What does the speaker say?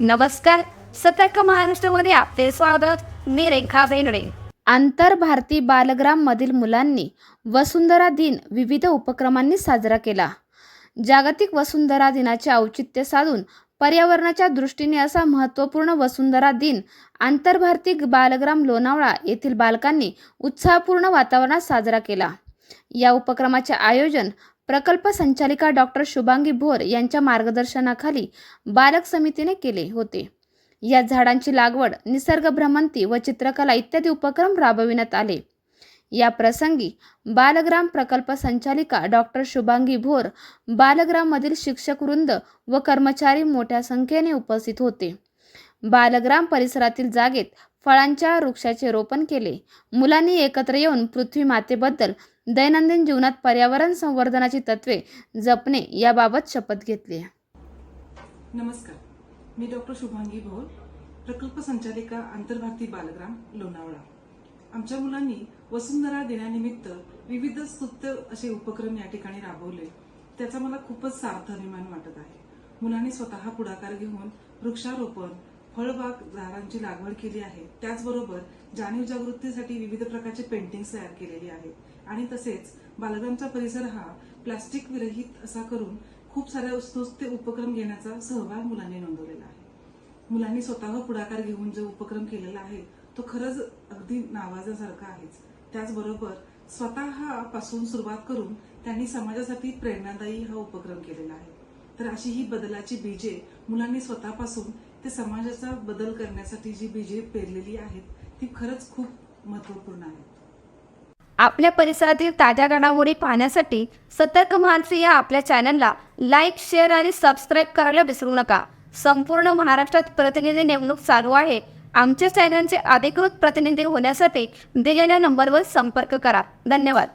नमस्कार. सतर्क महाराष्ट्रामध्ये आपले स्वागत. मी रेखा बेनडे आंतर भारती बालग्राम मधील मुलांनी वसुंधरा दिन विविध उपक्रमांनी साजरा केला. जागतिक वसुंधरा दिनाचे औचित्य साधून पर्यावरणाच्या दृष्टीने असा महत्त्वपूर्ण वसुंधरा दिन आंतरभारती बालग्राम लोणावळा येथील बालकांनी उत्साहपूर्ण वातावरणात साजरा केला. या उपक्रमाचे आयोजन प्रकल्प संचालिका डॉक्टर शुभांगी भोर यांच्या मार्गदर्शनाखाली बालक समितीने केले होते. या झाडांची लागवड निसर्ग भ्रमंती व चित्रकला इत्यादी उपक्रम राबविण्यात आले. या प्रसंगी बालग्राम प्रकल्प संचालिका डॉक्टर शुभांगी भोर बालग्राममधील शिक्षक वृंद व कर्मचारी मोठ्या संख्येने उपस्थित होते. बालग्राम परिसरातील जागेत फळांच्या वृक्षाचे रोपण केले. मुलांनी एकत्र येऊन पृथ्वी मातेबद्दल दैनंदिन जीवनात पर्यावरण संवर्धनाची तत्वे जपणे याबाबत शपथ घेतली. नमस्कार. मी डॉक्टर शुभांगी भोर प्रकल्प संचालिका आंतरभारती बालग्राम लोणावळा. आमच्या मुलांनी वसुंधरा दिनानिमित्त विविध स्तुत्य असे उपक्रम या ठिकाणी राबवले. त्याचा मला खूपच सार्थ अभिमान वाटत आहे. मुलांनी स्वतः पुढाकार घेऊन वृक्षारोपण फळबाग झाडांची लागवड केली आहे. त्याचबरोबर जाणीव जागृतीसाठी विविध प्रकारचे पेंटिंग्स तयार केलेली आहेत. आणि तसेच बालग्रामचा परिसर हा प्लास्टिक विरहित असा करून खूप साऱ्या स्तुत्य उपक्रम घेण्याचा सहभाग मुलांनी नोंदवलेला आहे. मुलांनी स्वतः पुढाकार घेऊन जो उपक्रम केलेला आहे तो खरंच अगदी नावाजासारखा आहेच. त्याचबरोबर स्वतःपासून सुरुवात करून त्यांनी समाजासाठी प्रेरणादायी हा उपक्रम केलेला आहे. तर अशी ही बदलाची बीजे मुलांनी स्वतःपासून ते समाजाचा बदल करण्यासाठी जी बीजे पेरलेली आहेत ती खरंच खूप महत्त्वपूर्ण आहेत. आपल्या परिसरातील ताज्या घडामोडी पाहण्यासाठी सतर्क मानसी या आपल्या चॅनलला लाईक शेअर आणि सबस्क्राईब करायला विसरू नका. संपूर्ण महाराष्ट्रात प्रतिनिधी नेमणूक चालू आहे. आमच्या चॅनलचे अधिकृत प्रतिनिधी होण्यासाठी दिलेल्या नंबरवर संपर्क करा. धन्यवाद.